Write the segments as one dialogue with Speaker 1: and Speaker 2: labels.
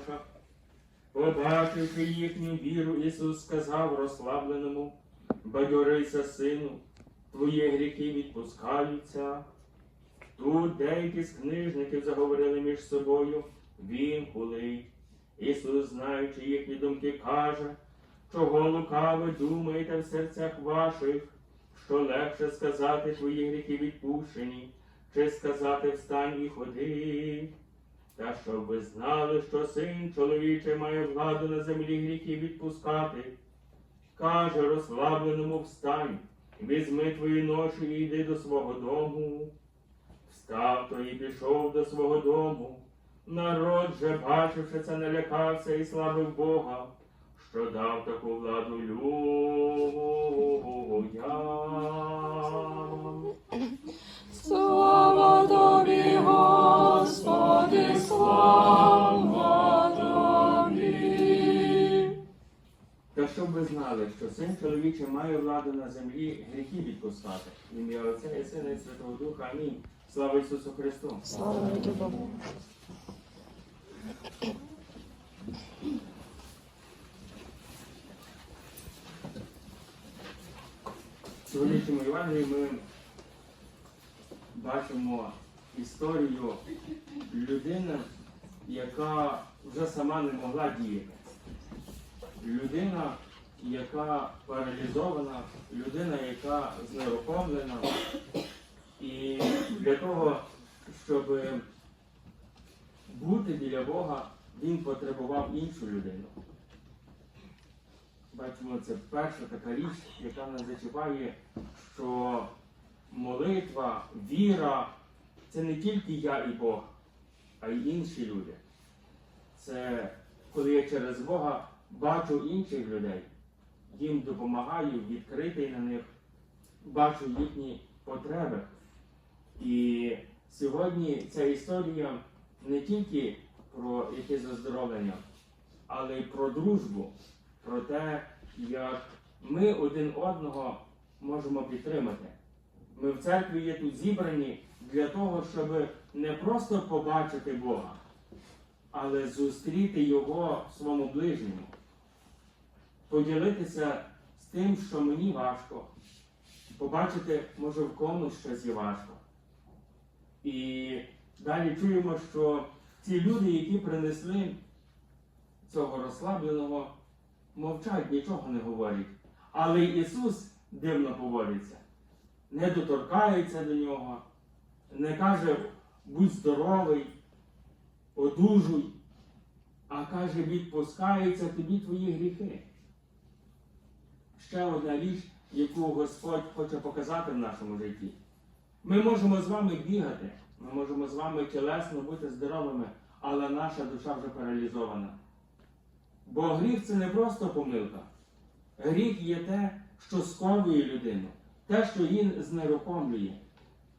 Speaker 1: ношах. Побачивши їхню віру, Ісус сказав розслабленому, бадьорися, сину, твої гріхи відпускаються. Тут деякі з книжників заговорили між собою, він хулить. Ісус, знаючи їхні думки, каже, чого лукаво думаєте в серцях ваших, що легше сказати твої гріхи відпущені, чи сказати встань і ходи. Та щоб ви знали, що син чоловічий має владу на землі гріхи відпускати. Каже розслабленому встань, візьми твої ноші і йди до свого дому. Встав то і пішов до свого дому. Народ же, бачивши це, налякався і славив Бога, що дав таку владу людям.
Speaker 2: Слава тобі, Господи, слава тобі.
Speaker 1: Та щоб ви знали, що син чоловічий має владу на землі гріхи відпускати. Ім'я Отця і Сина і Святого Духа. Амінь. Слава Ісусу Христу!
Speaker 2: Слава Богу.
Speaker 1: Сьогоднішньому Євангелії ми бачимо історію людини, яка вже сама не могла діяти. Людина, яка паралізована, людина, яка знерухомлена. І для того, щоб бути біля Бога, він потребував іншу людину. Бачимо, це перша така річ, яка нас зачіпає, що молитва, віра це не тільки я і Бог, а й інші люди. Це коли я через Бога бачу інших людей, їм допомагаю, відкритий на них, бачу їхні потреби. І сьогодні ця історія не тільки про якесь оздоровлення, але й про дружбу, про те, як ми один одного можемо підтримати. Ми в церкві є тут зібрані для того, щоб не просто побачити Бога, але зустріти Його в своєму ближньому, поділитися з тим, що мені важко, побачити, може, в комусь щось є важко. І далі чуємо, що ці люди, які принесли цього розслабленого, мовчать, нічого не говорять. Але Ісус дивно поводиться, не доторкається до нього, не каже будь здоровий, одужуй, а каже, відпускаються тобі твої гріхи. Ще одна річ, яку Господь хоче показати в нашому житті. Ми можемо з вами бігати, ми можемо з вами тілесно бути здоровими, але наша душа вже паралізована. Бо гріх це не просто помилка. Гріх є те, що сковує людину, те, що її знерухомлює,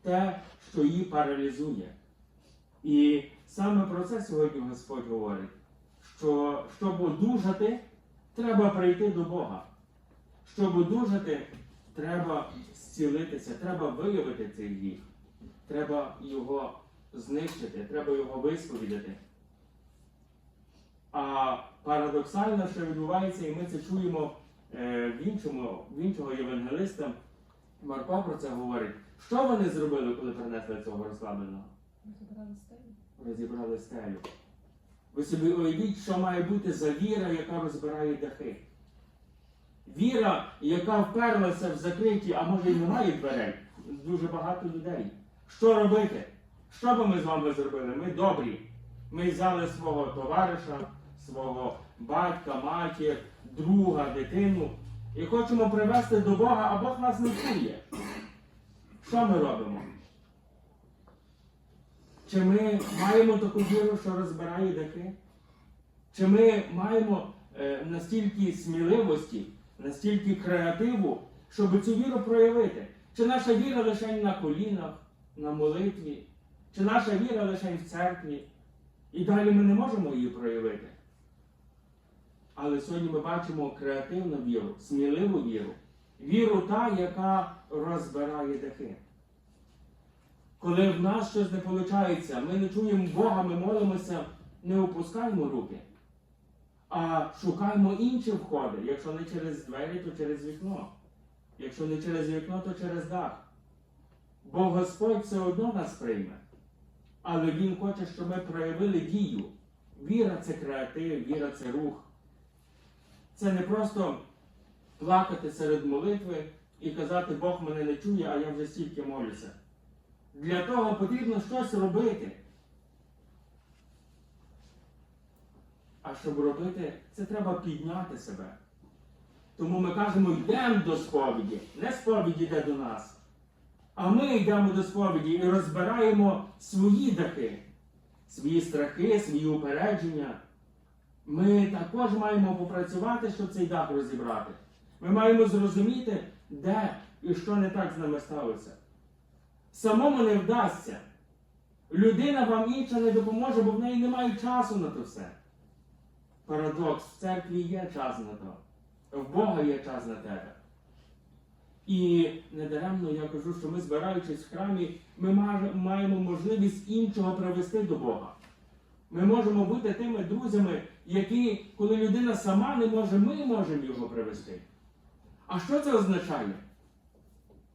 Speaker 1: те, що її паралізує. І саме про це сьогодні Господь говорить, що щоб одужати, треба прийти до Бога. Щоб одужати, треба зцілитися, треба виявити цей гріх. Треба його знищити, треба його висповідати. А парадоксально, що відбувається, і ми це чуємо е, в іншому, в іншого євангелиста, Марко про це говорить. Що вони зробили, коли принесли цього розслабленого? Розібрали стелю. Розібрали стелю. Ви собі уявіть, що має бути за віра, яка розбирає дахи. Віра, яка вперлася в закриті, а може й немає дверей. Дуже багато людей. Що робити? Що би ми з вами зробили? Ми добрі. Ми взяли свого товариша, свого батька, матір, друга, дитину і хочемо привести до Бога, а Бог нас не чує. Що ми робимо? Чи ми маємо таку віру, що розбирає дахи? Чи ми маємо е, настільки сміливості, настільки креативу, щоб цю віру проявити? Чи наша віра лише на колінах, на молитві, чи наша віра лише в церкві? І далі ми не можемо її проявити. Але сьогодні ми бачимо креативну віру, сміливу віру, віру та, яка розбирає дахи. Коли в нас щось не виходить, ми не чуємо Бога, ми молимося, не опускаємо руки. а шукаємо інші входи. Якщо не через двері, то через вікно. Якщо не через вікно, то через дах. Бо Господь все одно нас прийме. Але Він хоче, щоб ми проявили дію. Віра це креатив, віра це рух. Це не просто плакати серед молитви і казати, Бог мене не чує, а я вже стільки молюся. Для того потрібно щось робити. А щоб робити, це треба підняти себе. Тому ми кажемо, йдемо до сповіді. Не сповідь йде до нас. А ми йдемо до сповіді і розбираємо свої дахи, свої страхи, свої упередження. Ми також маємо попрацювати, щоб цей дах розібрати. Ми маємо зрозуміти, де і що не так з нами сталося. Самому не вдасться. Людина вам інша не допоможе, бо в неї немає часу на то все. Парадокс, в церкві є час на то. В Бога є час на тебе. І недаремно я кажу, що ми, збираючись в храмі, ми маємо можливість іншого привести до Бога. Ми можемо бути тими друзями, які, коли людина сама не може, ми можемо його привести. А що це означає?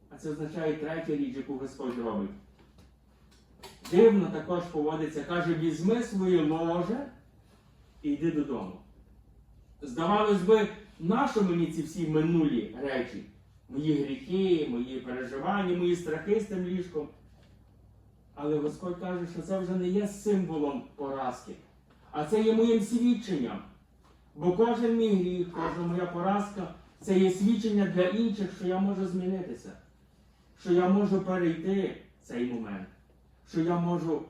Speaker 1: А це означає третя річ, яку Господь робить. Дивно також поводиться, каже, візьми своє ложе і йди додому. Здавалось би, нащо мені ці всі минулі речі? Мої гріхи, мої переживання, мої страхи з тим ліжком. Але Господь каже, що це вже не є символом поразки, а це є моїм свідченням. Бо кожен мій гріх, кожна моя поразка це є свідчення для інших, що я можу змінитися, що я можу перейти цей момент, що я можу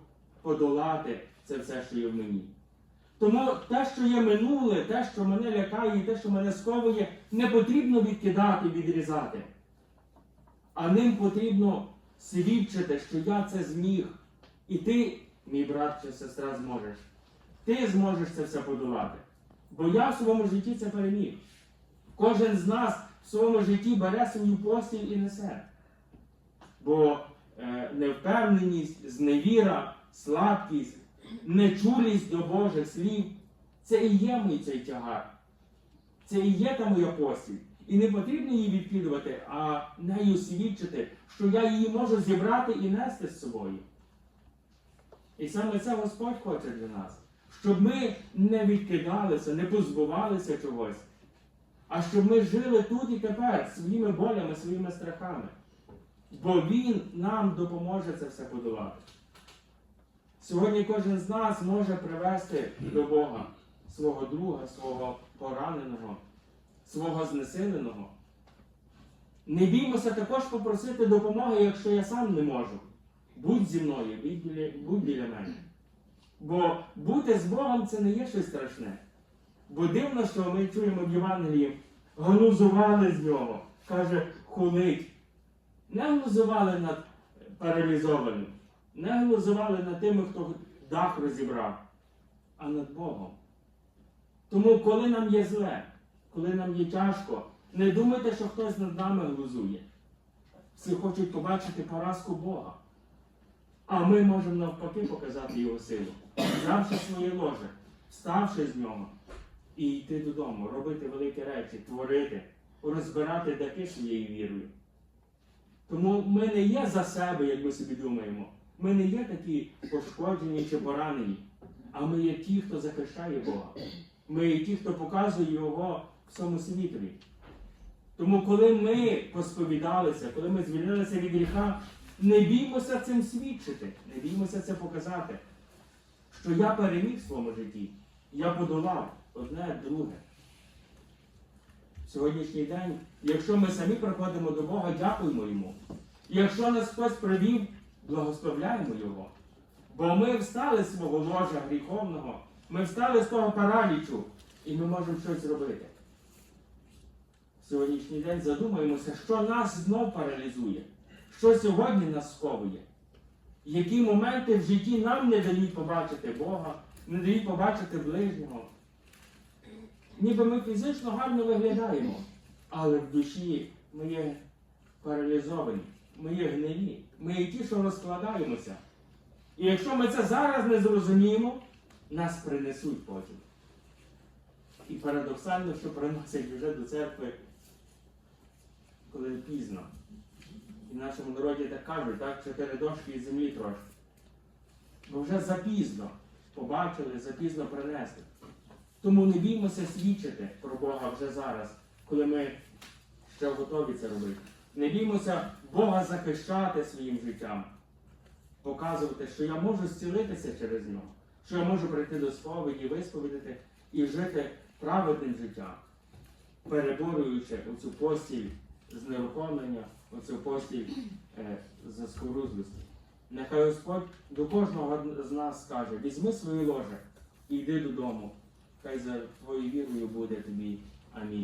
Speaker 1: подолати це все, що є в мені. Тому те, що є минуле, те, що мене лякає, і те, що мене сковує, не потрібно відкидати, відрізати. А ним потрібно свідчити, що я це зміг. І ти, мій брат чи сестра, зможеш. Ти зможеш це все подолати. Бо я в своєму житті це переміг. Кожен з нас в своєму житті бере свою постіль і несе. Бо е, невпевненість, зневіра, слабкість, нечулість до Божих слів це і є мій цей тягар. Це і є та моя постіль. І не потрібно її відкидувати, а нею свідчити, що я її можу зібрати і нести з собою. І саме це Господь хоче для нас, щоб ми не відкидалися, не позбувалися чогось, а щоб ми жили тут і тепер своїми болями, своїми страхами. Бо Він нам допоможе це все подолати. Сьогодні кожен з нас може привести до Бога свого друга, свого пораненого, свого знесиленого. Не біймося також попросити допомоги, якщо я сам не можу. Будь зі мною, будь біля, будь біля мене. Бо бути з Богом це не є щось страшне. Бо дивно, що ми чуємо в Євангелії, глузували з нього. Каже, хулить. Не глузували над паралізованим, не глузували над тими, хто дах розібрав, а над Богом. Тому, коли нам є зле, коли нам є тяжко, не думайте, що хтось над нами глузує. Всі хочуть побачити поразку Бога. А ми можемо навпаки показати його силу, взявши своє ложе, вставши з нього і йти додому, робити великі речі, творити, розбирати дахи своєю вірою. Тому ми не є за себе, як ми собі думаємо. Ми не є такі пошкоджені чи поранені, а ми є ті, хто захищає Бога. Ми є ті, хто показує Його всьому світові. Тому, коли ми посповідалися, коли ми звільнилися від гріха, не біймося цим свідчити, не біймося це показати, що я переміг в своєму житті, я подолав одне друге. Сьогоднішній день, якщо ми самі приходимо до Бога, дякуємо Йому. Якщо нас хтось привів, благословляємо Його. Бо ми встали з свого ложа гріховного, ми встали з того паралічу, і ми можемо щось зробити. Сьогоднішній день задумаємося, що нас знов паралізує, що сьогодні нас сковує. Які моменти в житті нам не дають побачити Бога, не дають побачити ближнього. Ніби ми фізично гарно виглядаємо, але в душі ми є паралізовані, ми є гнилі, ми є ті, що розкладаємося. І якщо ми це зараз не зрозуміємо, нас принесуть потім. І парадоксально, що приносять вже до церкви, коли пізно. І в нашому народі так кажуть, так, чотири дошки і землі трошки. Бо вже запізно побачили, запізно принесли. Тому не біймося свідчити про Бога вже зараз, коли ми ще готові це робити. Не біймося Бога захищати своїм життям, показувати, що я можу зцілитися через нього, що я можу прийти до сповіді, висповідати і жити праведним життям, переборюючи оцю постіль знерухомлення, оцю постіль е, заскорузлості. Нехай Господь до кожного з нас скаже: візьми своє ложе і йди додому. Хай за твоєю вірою буде тобі. Амінь.